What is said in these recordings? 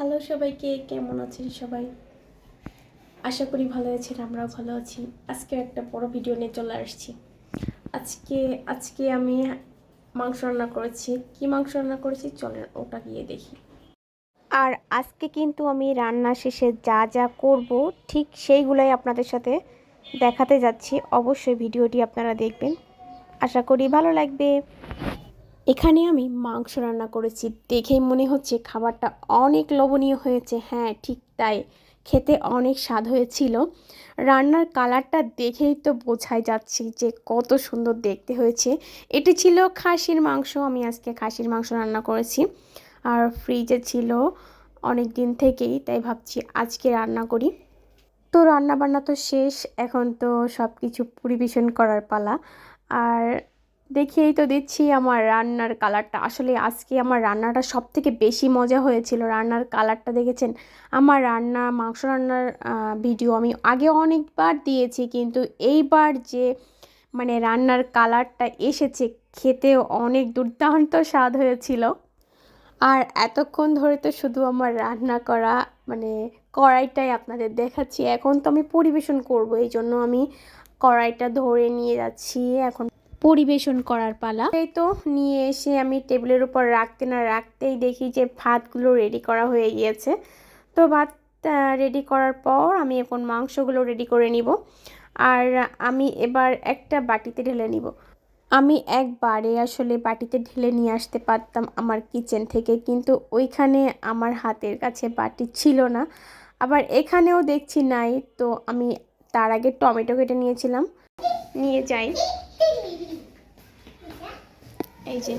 Hello সবাইকে। কেমন আছেন সবাই? আশা করি ভালো আছেন, আমরাও ভালো আছি। আজকে একটা বড় ভিডিও নিয়ে চলে আসছি। আজকে আজকে আমি মাংস রান্না করেছি। কি মাংস রান্না করেছি? চলেন ওটা গিয়ে দেখি। আর আজকে কিন্তু আমি রান্না শেষে যা যা করব, ঠিক সেইগুলাই আপনাদের সাথে দেখাতে যাচ্ছি। অবশ্যই ভিডিওটি আপনারা দেখবেন। আশা করি ভালো লাগবে। এখানে আমি মাংস রান্না করেছি। দেখেই মনে হচ্ছে খাবারটা অনেক লোভনীয় হয়েছে। হ্যাঁ ঠিক তাই। খেতে অনেক স্বাদ হয়েছিল। রান্নার কালারটা দেখেই তো বোঝাই যাচ্ছে যে কত সুন্দর দেখতে হয়েছে। এটি ছিল খাসির মাংস। আমি আজকে খাসির মাংস রান্না করেছি। আর ফ্রিজে ছিল অনেক দিন থেকেই, তাই ভাবছি আজকে রান্না করি। তো রান্না বান্না তো শেষ। এখন তো সব কিছু পরিবেশন করার পালা। আর দেখিয়েই তো দিচ্ছি আমার রান্নার কালারটা। আসলে আজকে আমার রান্নাটা সব থেকে বেশি মজা হয়েছিল। রান্নার কালারটা দেখেছেন? আমার রান্না, মাংস রান্নার ভিডিও আমি আগে অনেকবার দিয়েছি, কিন্তু এইবার যে মানে রান্নার কালারটা এসেছে, খেতেও অনেক দুর্দান্ত স্বাদ হয়েছিল। আর এতক্ষণ ধরে তো শুধু আমার রান্না করা মানে কড়াইটাই আপনাদের দেখাচ্ছি। এখন তো আমি পরিবেশন করব এই জন্য আমি কড়াইটা ধরে নিয়ে যাচ্ছি। এখন পরিবেশন করার পালা। এই তো, নিয়ে এসে আমি টেবিলের উপর রাখতে না রাখতেই দেখি যে ভাতগুলো রেডি করা হয়ে গিয়েছে। তো ভাত রেডি করার পর আমি এখন মাংসগুলো রেডি করে নিব। আর আমি এবার একটা বাটিতে ঢেলে নিব। আমি একবারে আসলে বাটিতে ঢেলে নিয়ে আসতে পারতাম আমার কিচেন থেকে, কিন্তু ওইখানে আমার হাতের কাছে বাটি ছিল না। আবার এখানেও দেখছি নাই, তো আমি তার আগে টমেটো কেটে নিয়েছিলাম। নিয়ে যাই। এই যে।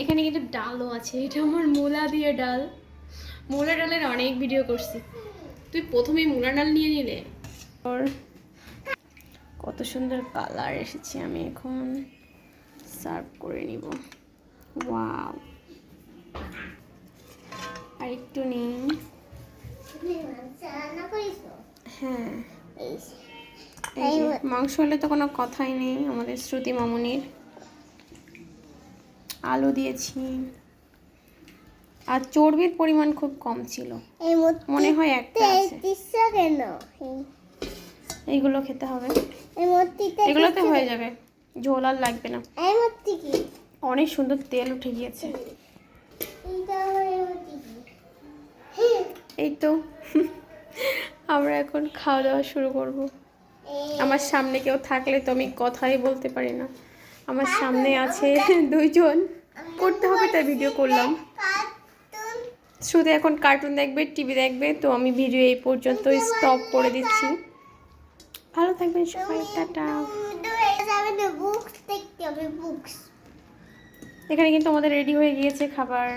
এখানে কিন্তু ডালও আছে এটা আমার মূলা দিয়ে ডাল। মূলা ডালের অনেক ভিডিও করছি। তুই প্রথমেই মূলা ডাল নিয়ে নিলে। ওর কত সুন্দর কালার এসেছে আমি এখন সার্ভ করে নিব। ওয়াও। আর একটু নিই হ্যাঁ। এই মাংস হলে তো কোনো কথাই নেই আমাদের শ্রুতি মামুনির। আলু দিয়েছি। আর চর্বির পরিমাণ খুব কম ছিল। মনে হয় একটা আছে। কেন? এইগুলো খেতে হবে। এগুলোতে হয়ে যাবে। ঝোল আর লাগবে না। অনেক সুন্দর তেল উঠে গিয়েছে। এই তো। আমরা এখন খাওয়া দাওয়া শুরু করব। আমার সামনে কেউ থাকলে তো আমি কথাই বলতে পারি না। আমার সামনে আছে দুইজন। করতে হবে তাই ভিডিও করলাম। শুধু এখন কার্টুন দেখবে টিভি দেখবে তো আমি ভিডিও এই পর্যন্ত স্টপ করে দিচ্ছি। ভালো থাকবেন সবাই টাটা। এখানে কিন্তু আমাদের রেডি হয়ে গিয়েছে খাবার।